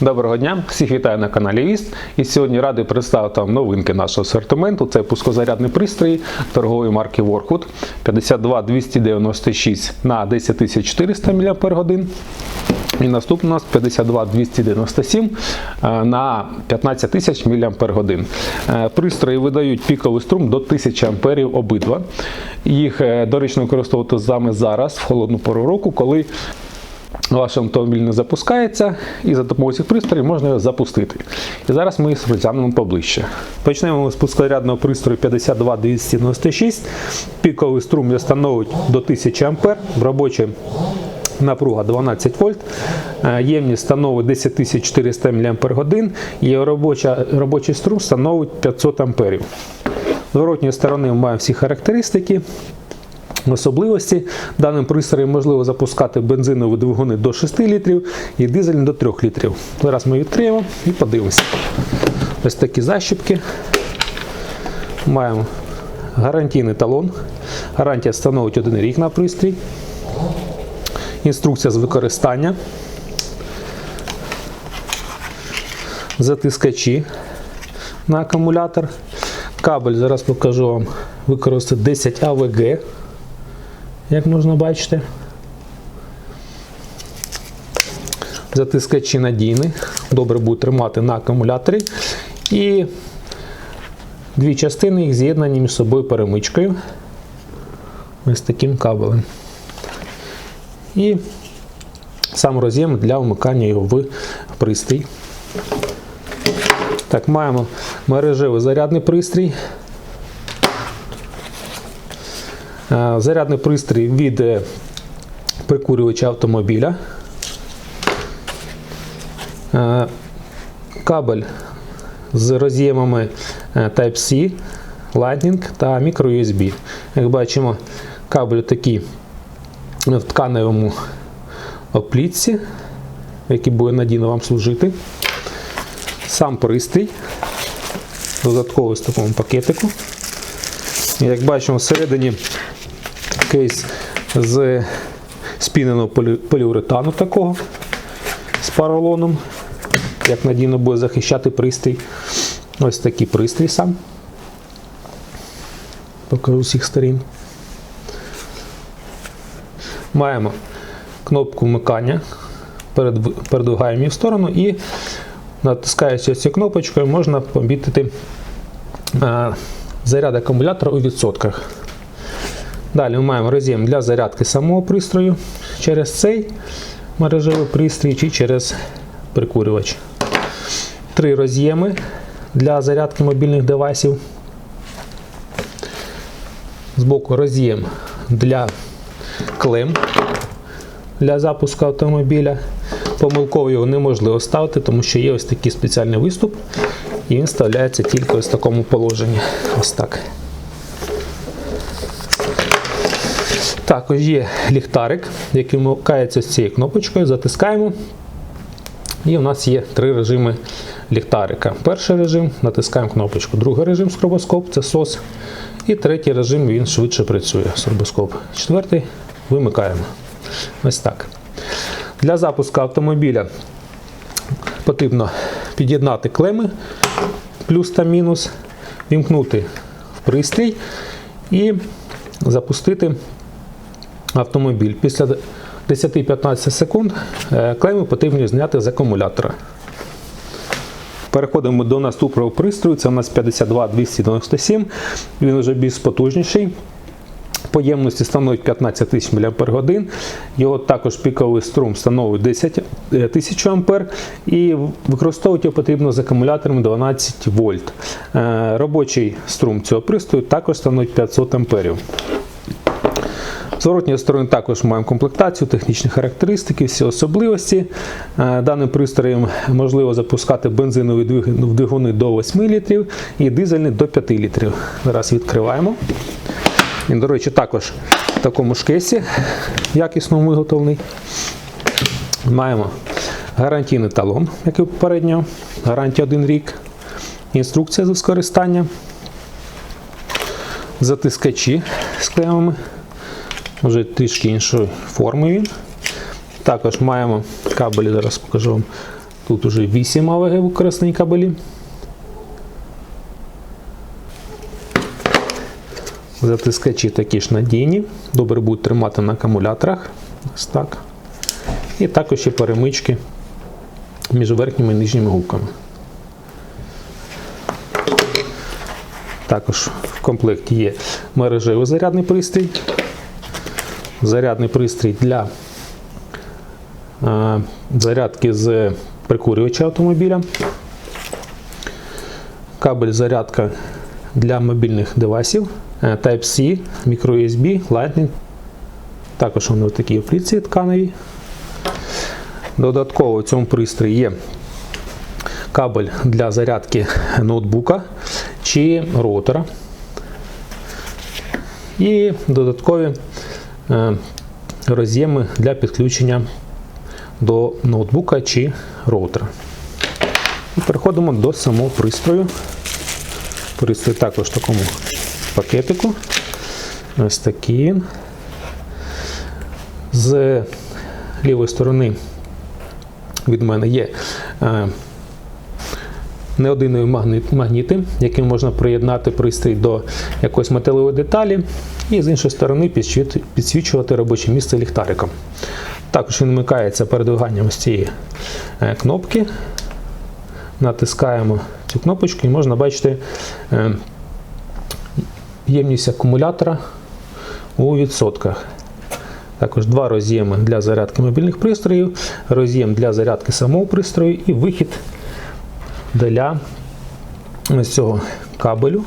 Доброго дня, всіх вітаю на каналі Віст. І сьогодні радий представити вам новинки нашого асортименту. Це пускозарядний пристрій торгової марки Workwood 52296 на 10400 мАч. І наступний у нас 52297 е, на 15 тисяч мАч. Е, Пристрої видають піковий струм до 1000 А обидва. Їх е, доречно використовувати саме зараз, в холодну пору року, коли ваш автомобіль не запускається, і за допомогою цих пристроїв можна його запустити. І зараз ми розглянемо поближче. Почнемо з пускорядного пристрою 52296. Піковий струм його становить до 1000 А, робоча напруга 12 вольт, е, ємність становить 10400 мАч, і робоча, робочий струм становить 500 А. З зворотньої сторони маємо всі характеристики. Особливості даним пристроєм можливо запускати бензинові двигуни до 6 літрів і дизельні до 3 літрів. Зараз ми відкриємо і подивимося. Ось такі защіпки. Маємо гарантійний талон. Гарантія становить 1 рік на пристрій. Інструкція з використання. Затискачі на акумулятор. Кабель, зараз покажу вам, використати 10 АВГ як можна бачити. Затискачі надійні, добре будуть тримати на акумуляторі. І дві частини їх з'єднані між собою перемичкою. Ось таким кабелем. І сам роз'єм для вмикання його в пристрій. Так, маємо мережевий зарядний пристрій. Зарядний пристрій від е, прикурювача автомобіля. Е, Кабель з роз'ємами е, Type-C, Lightning та microUSB. Як бачимо, кабель такий в тканевому оплітці, який буде надійно вам служити. Сам пристрій, додатково в такому пакетику. Як бачимо, всередині кейс з спіненого поліуретану такого з поролоном, як надійно буде захищати пристрій. Ось такий пристрій сам. Покажу з усіх сторін. Маємо кнопку вмикання, перед- передвигаємо її в сторону і натискаючи цією кнопочкою, можна помітити е, заряд акумулятора у відсотках. Далі ми маємо роз'єм для зарядки самого пристрою через цей мережевий пристрій чи через прикурювач. Три роз'єми для зарядки мобільних девайсів. Збоку роз'єм для клем для запуску автомобіля. Помилково його неможливо ставити, тому що є ось такий спеціальний виступ, і він вставляється тільки ось в такому положенні. Ось так. Також є ліхтарик, який вмикається з цією кнопочкою, затискаємо. І у нас є три режими ліхтарика. Перший режим натискаємо кнопочку, другий режим стробоскоп це SOS. І третій режим він швидше працює. Стробоскоп. Четвертий вимикаємо. Ось так. Для запуску автомобіля потрібно під'єднати клеми плюс та мінус, вімкнути в пристрій і запустити автомобіль. Після 10-15 секунд е, клеми потрібно зняти з акумулятора. Переходимо до наступного пристрою. Це у нас 52297. Він вже більш потужніший. По ємності становить 15 тисяч мАч. Його також піковий струм становить 10 тисяч А. І використовувати його потрібно з акумулятором 12 вольт. Е, Робочий струм цього пристрою також становить 500 А. Зворотньої сторони також маємо комплектацію, технічні характеристики, всі особливості. Е, Даним пристроєм можливо запускати бензинові двиг- двигуни до 8 літрів і дизельні до 5 літрів. Зараз відкриваємо. Він, до речі, також в такому ж кейсі якісно виготовлений. Маємо гарантійний талон, як і попередньо, гарантія 1 рік, інструкція з використання, затискачі з клемами, вже трішки іншої форми він. Також маємо кабелі, зараз покажу вам Тут уже 8 АВГ використані кабелі. Затискачі такі ж надійні, добре будуть тримати на акумуляторах. Ось так. І також ще перемички між верхніми і нижніми губками. Також в комплекті є мережевий зарядний пристрій, зарядний пристрій для е, зарядки з прикурювача автомобіля, кабель зарядка для мобільних девайсів, е, Type-C, microUSB, Lightning. Також вони в такій плітці тканевій. Додатково в цьому пристрої є кабель для зарядки ноутбука чи роутера. І додаткові роз'єми для підключення до ноутбука чи роутера. І переходимо до самого пристрою. Пристрій також в такому пакетику. Ось такий. З лівої сторони від мене є е, неодинові магніти, яким можна приєднати пристрій до якоїсь металевої деталі, і з іншої сторони підсвічувати робоче місце ліхтариком. Також він вмикається передвиганням ось цієї е, кнопки. Натискаємо цю кнопочку і можна бачити е, ємність акумулятора у відсотках. Також два роз'єми для зарядки мобільних пристроїв, роз'єм для зарядки самого пристрою і вихід для ось цього кабелю,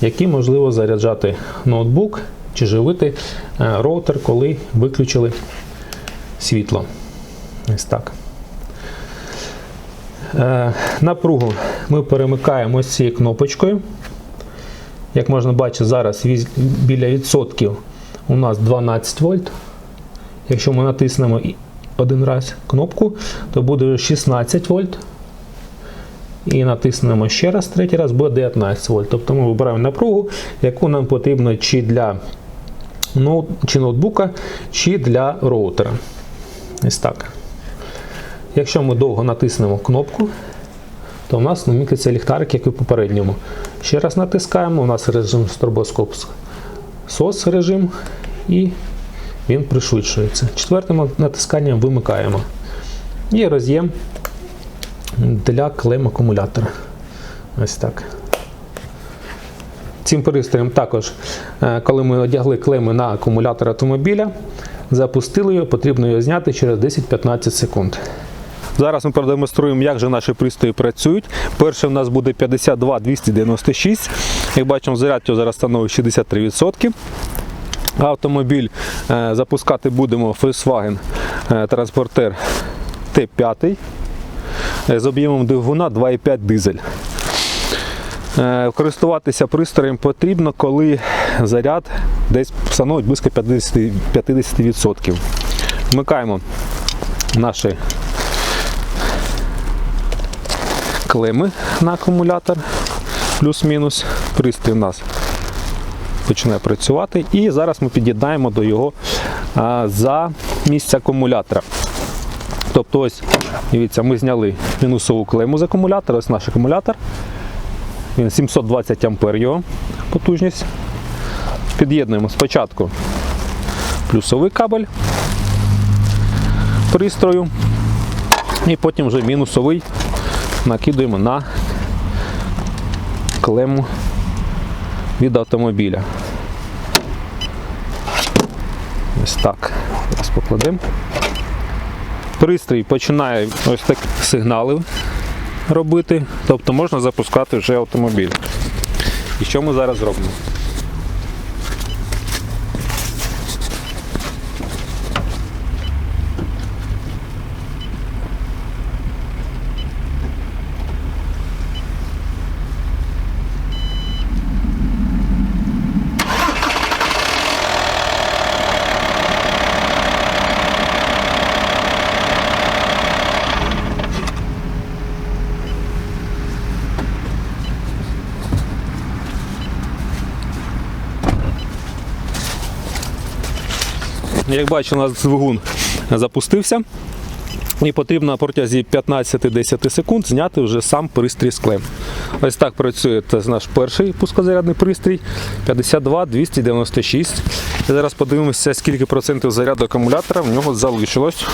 який можливо заряджати ноутбук чи живити е, роутер, коли виключили світло. Ось так. Е, Напругу ми перемикаємо ось цією кнопочкою. Як можна бачити, зараз біля відсотків у нас 12 вольт. Якщо ми натиснемо один раз кнопку, то буде 16 вольт. І натиснемо ще раз, третій раз буде 19 вольт. Тобто ми вибираємо напругу, яку нам потрібно чи для чи ноутбука, чи для роутера. Ось так. Якщо ми довго натиснемо кнопку, то у нас намікається ліхтарик, як і в попередньому. Ще раз натискаємо, у нас режим стробоскоп SOS режим і він пришвидшується. Четвертим натисканням вимикаємо. І роз'єм для клем акумулятора. Ось так. Цим пристроєм також, е, коли ми одягли клеми на акумулятор автомобіля, запустили його, потрібно його зняти через 10-15 секунд. Зараз ми продемонструємо, як же наші пристрої працюють. Перший у нас буде 52 296. Як бачимо, заряд його зараз становить 63%. Автомобіль е, запускати будемо Volkswagen е, транспортер Т5 е, з об'ємом двигуна 2,5 дизель. Е, Користуватися пристроєм потрібно, коли заряд десь становить близько 50%. 50%. Вмикаємо наші клеми на акумулятор, плюс-мінус. Пристрій у нас починає працювати. І зараз ми під'єднаємо до його за місце акумулятора. Тобто, ось, дивіться, ми зняли мінусову клему з акумулятора, ось наш акумулятор. Він 720 ампер його потужність. Під'єднуємо спочатку плюсовий кабель пристрою, і потім вже мінусовий накидуємо на клему від автомобіля. Ось так. Зараз покладемо. Пристрій починає ось так сигнали робити, тобто можна запускати вже автомобіль. І що ми зараз робимо? Як бачу, у нас двигун запустився. І потрібно протязі 15-10 секунд зняти вже сам пристрій з клем. Ось так працює це наш перший пускозарядний пристрій 52 296. І зараз подивимося, скільки процентів заряду акумулятора в нього залишилось.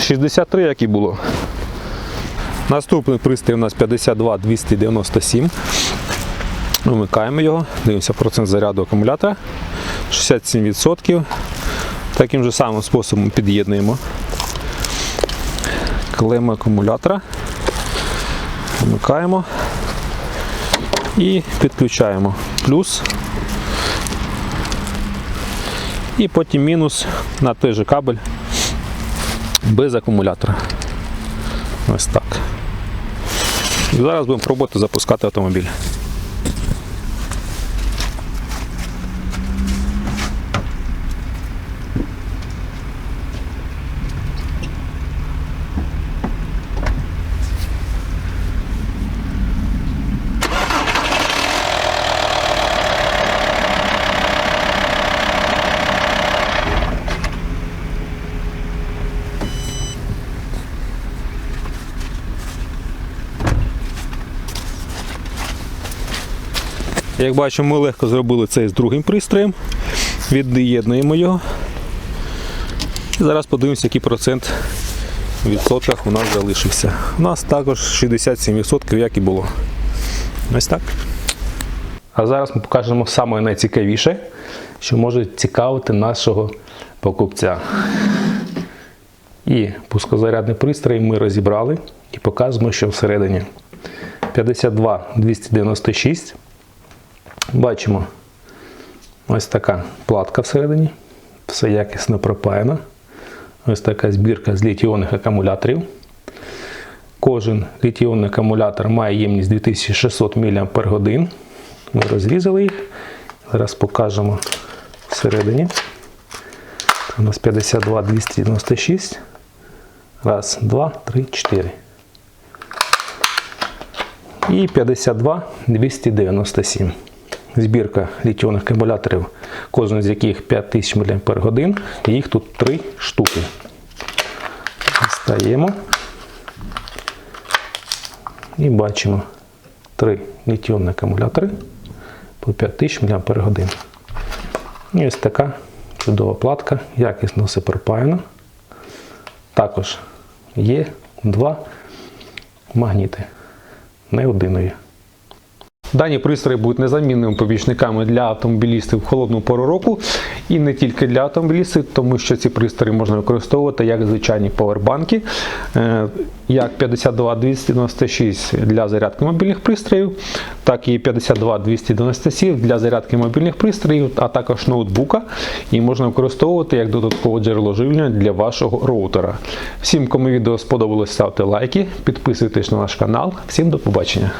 63, як і було. Наступний пристрій у нас 52 297. Вимикаємо його, дивимося процент заряду акумулятора. 67%. Таким же самим способом під'єднуємо клем акумулятора. Вмикаємо і підключаємо плюс. І потім мінус на той же кабель без акумулятора. Ось так. І зараз будемо пробувати запускати автомобіль. Як бачимо, ми легко зробили це з другим пристроєм. Від'єднуємо його. І зараз подивимося, який процент в відсотках у нас залишився. У нас також 67%, як і було. Ось так. А зараз ми покажемо саме найцікавіше, що може цікавити нашого покупця. І пускозарядний пристрій ми розібрали і показуємо, що всередині 52 296. Бачимо ось така платка всередині, все якісно пропаяно. Ось така збірка з літіонних акумуляторів. Кожен літіонний акумулятор має ємність 2600 мАч. Ми розрізали їх. Зараз покажемо всередині. У нас 52 296. Раз, два, три, чотири. І 52 297 збірка літіонних акумуляторів, кожен з яких 5000 мАч, і їх тут 3 штуки. Дістаємо і бачимо 3 літіонні акумулятори по 5000 мАч. І ось така чудова платка, якісно все пропаяно. Також є два магніти, не один. Дані пристрої будуть незамінними помічниками для автомобілістів в холодну пору року і не тільки для автомобілістів, тому що ці пристрої можна використовувати як звичайні повербанки, е, як 52296 для зарядки мобільних пристроїв, так і 52297 для зарядки мобільних пристроїв, а також ноутбука. І можна використовувати як додаткове джерело живлення для вашого роутера. Всім, кому відео сподобалось, ставте лайки, підписуйтесь на наш канал. Всім до побачення!